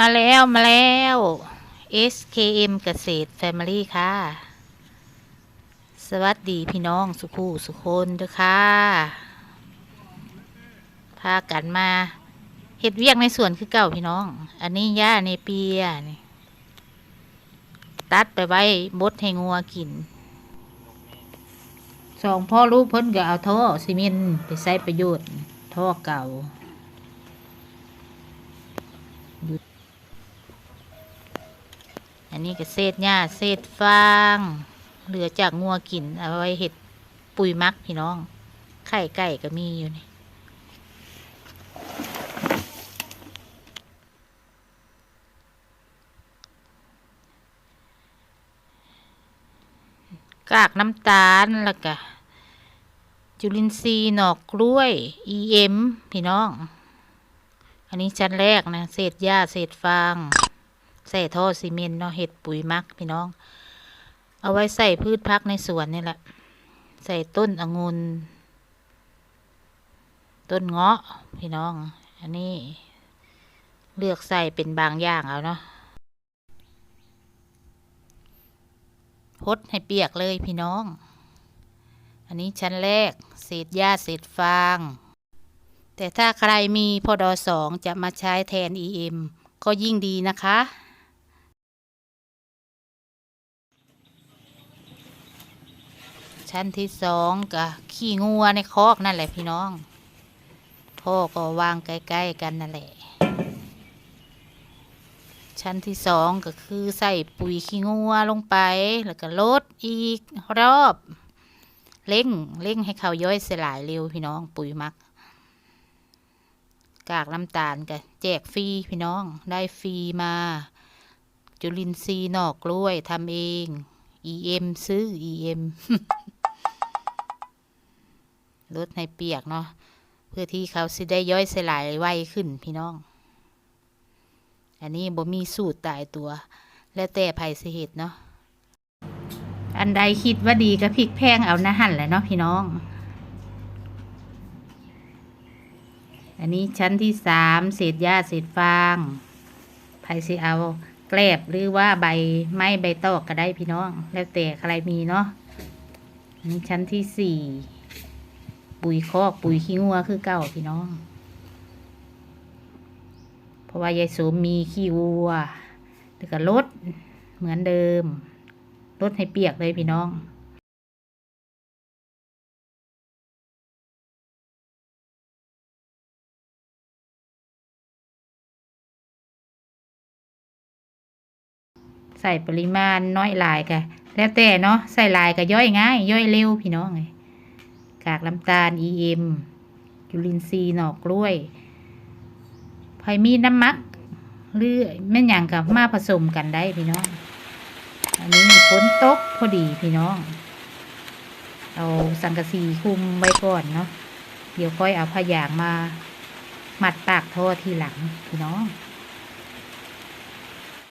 มาแล้วมาแล้ว SKM เกษตร Family ค่ะ สวัสดีพี่น้องสุขูสุคนเด้อค่ะ พากันมาเฮ็ดเวียกในสวนคือเก่าพี่น้อง อันนี้หญ้าในเปียนี่ตัดไปไว้บดให้งัวกิน สองพ่อลูกเพิ่นก็เอาท่อซีเมนต์ไปใช้ประโยชน์ท่อเก่า อันนี้ก็เศษหญ้าเศษฟาง เหลือจากงัวกินเอาไว้เห็ดปุยมักพี่น้อง ไข่ไก่ก็มีอยู่นี่กากน้ำตาลแล้วก็จุลินทรีย์หนอกกล้วย EM พี่น้อง อันนี้ชั้นแรกนะ เศษหญ้าเศษฟาง ใส่ท่อซีเมนต์เนาะเห็ดปุ๋ยมักพี่น้อง เอาไว้ใส่พืชพักในสวนนี่แหละ ใส่ต้นองุ่นต้นเงาะพี่น้อง อันนี้ เลือกใส่เป็นบางอย่างเอาเนาะพดให้เปียกเลยพี่น้อง อันนี้ชั้นแรกเศษหญ้าเศษฟาง แต่ถ้าใครมีพอดอสองจะมาใช้แทน EM ก็ยิ่งดีนะคะ ชั้นที่สองกับขี้งัวในคอกนั่นแหละพี่น้อง พ่อก็วางใกล้ๆกันนั่นแหละ ชั้นที่สองก็คือใส่ปุ๋ยขี้งัวลงไป แล้วก็ลดอีกรอบเร่งเร่งให้เขาย่อยสลายเร็วพี่น้อง ปุ๋ยมัก กากน้ำตาลก็แจกฟรีพี่น้องได้ฟรีมา จุลินทรีย์นอกกล้วยทำเอง EM ซื้อ EM ลดให้เปียกเนาะเพื่อที่เขาสิได้ย่อยสลายไวขึ้นพี่น้อง อันนี้บ่มีสูตรตายตัว แล้วแต่ไผสิเหตุเนาะอันใดคิดว่าดีก็พริกแพงเอาหนะหั่นแหละเนาะพี่น้อง อันนี้ชั้นที่สามเศษหญ้าเศษฟางไผ่สิเอาแกลบหรือว่าใบไม้ใบตอกก็ได้พี่น้อง แล้วแต่ใครมีเนาะอันนี้ชั้นที่สี่ ปุ๋ยคอกปุ๋ยขี้งัวคือเก่าพี่น้อง เพราะว่ายายโสมมีขี้วัวแล้วก็ลดเหมือนเดิมลดให้เปียกเลยพี่น้องใส่ปริมาณน้อยหลายกะแล้วแต่เนาะใส่หลายก็ย่อยง่าย ย่อยเร็วพี่น้องเลย กากน้ำตาล EM จุลินทรีย์หนอกกล้วยไผ่มีน้ำมักหรือแม่ยางกับมาผสมกันได้พี่น้อง อันนี้ฝนตกพอดีพี่น้อง เอาสังกะสีคุมไว้ก่อนเนาะเดี๋ยวค่อยเอาผ้ายางมา มัดปากท่อทีหลังพี่น้อง